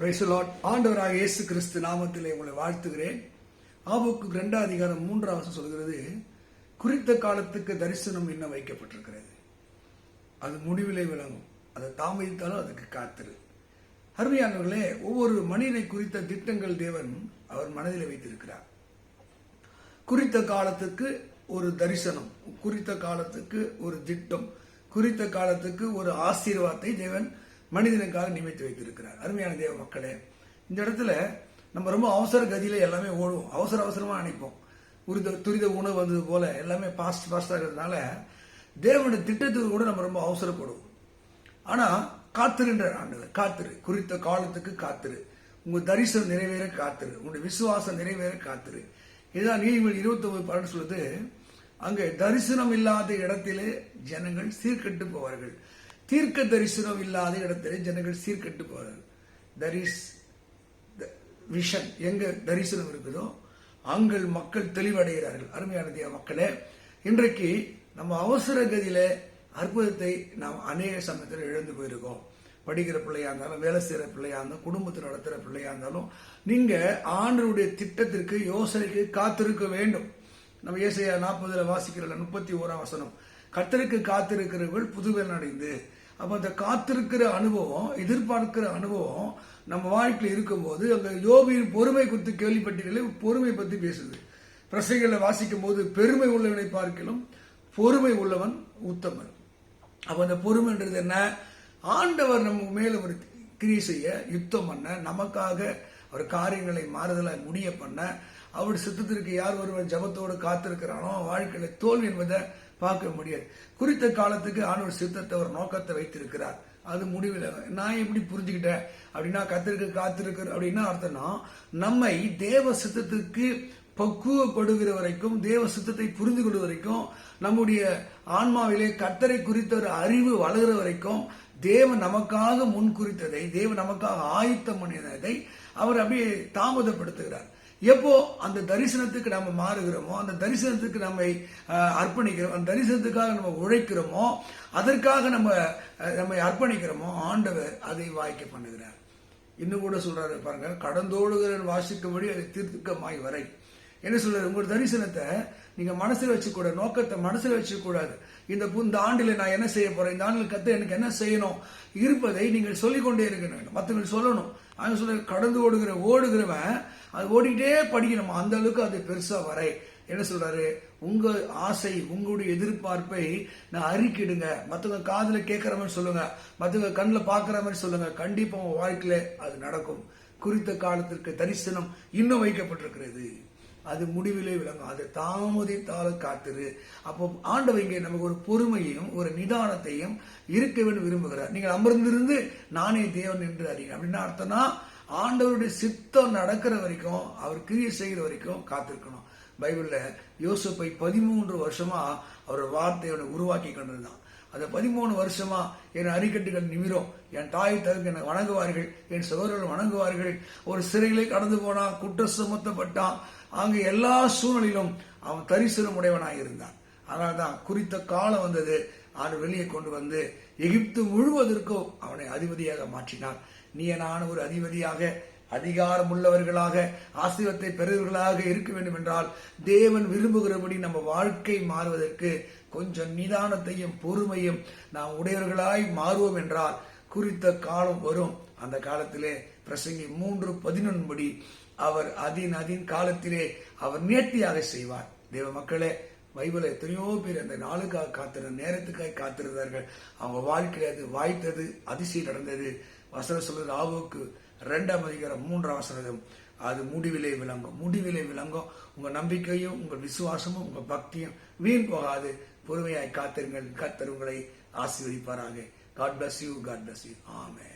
Praise ஆண்டவராக இயேசு கிறிஸ்து நாமத்திலே உங்களை வாழ்த்துகிறேன். ஆபுக்கு இரண்டாம் அதிகாரம் மூன்றாவது சொல்கிறது குறித்த காலத்துக்கு தரிசனம் இன்னும் வைக்கப்பட்டிருக்கிறது. அது முடிவிலே விளங்கும். அதை தாமதித்தாலும் அதுக்கு காத்திரு. அருமையானவர்களே ஒவ்வொரு மனிதனை குறித்த திட்டங்கள் தேவன் அவர் மனதில் வைத்திருக்கிறார். குறித்த காலத்துக்கு ஒரு தரிசனம் குறித்த காலத்துக்கு ஒரு திட்டம் குறித்த காலத்துக்கு ஒரு ஆசீர்வாதத்தை தேவன் மனிதனுக்காக நியமித்து வைத்திருக்கிறார். அருமையான தேவ மக்களே இந்த இடத்துல நம்ம ரொம்ப அவசர கதியில எல்லாமே ஓடுவோம். அவசர அவசரமா நினைப்போம். உரித துரித உணவு வந்தது போல எல்லாமே பாஸ்ட் பாஸ்டா இருக்கிறதுனால தேவனுடைய திட்டத்துக்கு கூட நம்ம ரொம்ப அவசரப்படுவோம். ஆனா காத்திருன்ற ஆண்டு காத்திரு. குறித்த காலத்துக்கு காத்திரு. உங்க தரிசனம் நிறைவேற காத்திரு. உங்களுடைய விசுவாசம் நிறைவேற காத்திரு. இதுதான் நீதிமொழி இருபத்தி ஒன்பது பன்னெண்டு சொல்லுது அங்கே தரிசனம் இல்லாத இடத்திலே ஜனங்கள் சீர்கெட்டு போவார்கள். தீர்க்க தரிசனம் இல்லாத இடத்துல ஜனங்கள் சீர்கெட்டு போவார்கள் தர் இஸ் விஷன் எங்க தரிசனம் இருக்குதோ அங்கள் மக்கள் தெளிவடைகிறார்கள். அருமையான தேவ மக்களே இன்றைக்கு நம்ம அவசர கதியில அற்புதத்தை நாம் அநேக சமயத்தில் இழந்து போயிருக்கோம். படிக்கிற பிள்ளையா இருந்தாலும் வேலை செய்யற பிள்ளையா இருந்தாலும் குடும்பத்தை நடத்துகிற பிள்ளையா இருந்தாலும் நீங்க ஆண்டருடைய திட்டத்திற்கு யோசனைக்கு காத்திருக்க வேண்டும். நம்ம ஏசையா நாற்பதுல வாசிக்கிற முப்பத்தி ஓராம் வசனம். கத்தருக்கு காத்திருக்கிறவர்கள் புதுவெல் அடைந்து அப்போ அந்த காத்திருக்கிற அனுபவம் எதிர்பார்க்கிற அனுபவம் நம்ம வாழ்க்கையில் இருக்கும்போது அந்த யோபியின் பொறுமை குறித்து கேள்விப்பட்டீங்களே பொறுமை பற்றி பேசுது. பிரசைகளை வாசிக்கும் போது பெருமை உள்ளவனை பார்க்கலும் பொறுமை உள்ளவன் உத்தமன். அப்போ அந்த பொறுமைன்றது என்ன? ஆண்டவர் நம்ம மேல ஒரு கிரியை செய்ய யுத்தம் பண்ண நமக்காக ஒரு காரியங்களை மாறுதலாக முடிய பண்ண அவர் சித்தத்திற்கு யார் ஒருவன் ஜபத்தோடு காத்திருக்கிறானோ வாழ்க்கையில தோல்வி என்பதை பார்க்க முடியாது. குறித்த காலத்துக்கு ஆண்டவர் சித்தத்தை ஒரு நோக்கத்தை வைத்திருக்கிறார். அது முடிவில் நான் எப்படி புரிஞ்சுக்கிட்டேன்? அப்படின்னா கத்திருக்கு காத்திருக்கிற அப்படின்னா அர்த்தம்னா நம்மை தேவ சித்தத்துக்கு பக்குவப்படுகிற வரைக்கும் தேவ சித்தத்தை புரிந்து கொள்வது வரைக்கும் நம்முடைய ஆன்மாவிலே கத்தரை குறித்த ஒரு அறிவு வளர்கிற வரைக்கும் தேவன் நமக்காக முன் குறித்ததை தேவன் நமக்காக ஆயத்தம் பண்ணினதை அவர் அப்படியே தாமதப்படுத்துகிறார். எப்போ அந்த தரிசனத்துக்கு நம்ம மாறுகிறோமோ அந்த தரிசனத்துக்கு நம்மை அர்ப்பணிக்கிறோம் அந்த தரிசனத்துக்காக நம்ம உழைக்கிறோமோ அதற்காக நம்ம நம்மை அர்ப்பணிக்கிறோமோ ஆண்டவர் அதை வாய்க்க பண்ணுகிறார். இன்னும் கூட சொல்றாரு பாருங்க கடந்தோடுகிறன் வாசிக்கும்படி அதை தீர்த்துக்கமாய் வரை. என்ன சொல்றாரு? உங்களோட தரிசனத்தை நீங்க மனசில் வச்சுக்கூட நோக்கத்தை மனசில் வச்சுக்கூடாது. இந்த இந்த ஆண்டில் நான் என்ன செய்ய போறேன் இந்த ஆண்டில் கத்த எனக்கு என்ன செய்யணும் இருப்பதை நீங்கள் சொல்லிக்கொண்டே இருக்கணும் மற்றவங்க சொல்லணும். அவங்க சொல்ற கடந்து ஓடுகிற ஓடுகிறவன் அது ஓடிக்கிட்டே படிக்கணும்? அந்த அளவுக்கு அது பெருசாக வரை. என்ன சொல்றாரு? உங்க ஆசை உங்களுடைய எதிர்பார்ப்பை நான் அறிக்கிடுங்க. மற்றவங்க காதில் கேட்குற மாதிரி சொல்லுங்க. மற்றவங்க கண்ணில் பார்க்குற மாதிரி சொல்லுங்க. கண்டிப்பாக உங்க வாழ்க்கையில அது நடக்கும். குறித்த காலத்திற்கு தரிசனம் இன்னும் வைக்கப்பட்டிருக்கிறது. அது முடிவிலே விளங்கும். அது தாமதித்தால காத்திரு. அப்போ ஆண்டவங்க நமக்கு ஒரு பொறுமையையும் ஒரு நிதானத்தையும் இருக்க வேண்டும் விரும்புகிறார். நீங்கள் அமர்ந்திருந்து நானே தேவன் என்று அறிங்க அப்படின்னா அர்த்தம்னா ஆண்டவருடைய சித்தம் நடக்கிற வரைக்கும் அவர் கிரியை செய்கிற வரைக்கும் காத்திருக்கணும். பைபிளில் யோசப்பை பதிமூன்று வருஷமா அவர் வார்த்தையோட உருவாக்கி கொண்டிருந்தான். அந்த பதிமூணு வருஷமா என் அரிக்கட்டுகள் நிமிரும். என் தாய் தகுந்த என்னை வணங்குவார்கள் என் சகோதரர்கள் வணங்குவார்கள். ஒரு சிறையிலே கடந்து போனான் குற்ற சுமத்தப்பட்டான். அங்கு எல்லா சூழ்நிலையிலும் அவன் தரிசனம் உடையவனாக இருந்தான் அதனால்தான் குறித்த காலம் வந்தது. ஆண்டு வெளியே கொண்டு வந்து எகிப்து முழுவதற்கும் அவனை அதிபதியாக மாற்றினான் நீ நான் ஒரு அதிபதியாக அதிகாரம் உள்ளவர்களாக ஆசிரியத்தை பெறுவர்களாக இருக்க வேண்டும் என்றால் தேவன் விரும்புகிறபடி நம்ம வாழ்க்கை மாறுவதற்கு கொஞ்சம் நிதானத்தையும் பொறுமையும் நாம் உடையவர்களாய் மாறுவோம் என்றால் குறித்த காலம் வரும். அந்த காலத்திலே பிரசங்கி மூன்று பதினொன்படி அவர் அதின் அதின் காலத்திலே அவர் நேர்த்தியாக செய்வார். தேவ மக்களே பைபிள் எத்தனையோ பேர் அந்த நாளுக்காக காத்திருந்த நேரத்துக்காக காத்திருந்தார்கள். அவங்க வாழ்க்கையில் அது வாய்த்தது அதிசயம் நடந்தது. வசன சொல்றது ஆவுக்கு ரெண்டாம் அதிகாரம் மூன்றாம் வசனம். அது முடிவிலை விளங்கும். முடிவிலை விளங்கும். உங்கள் நம்பிக்கையும் உங்கள் விசுவாசமும் உங்கள் பக்தியும் வீண் போகாது. பொறுமையாய் காத்திருங்கள். கத்தர் உங்களை ஆசீர்வதிப்பாராக. God bless you God bless you ஆமே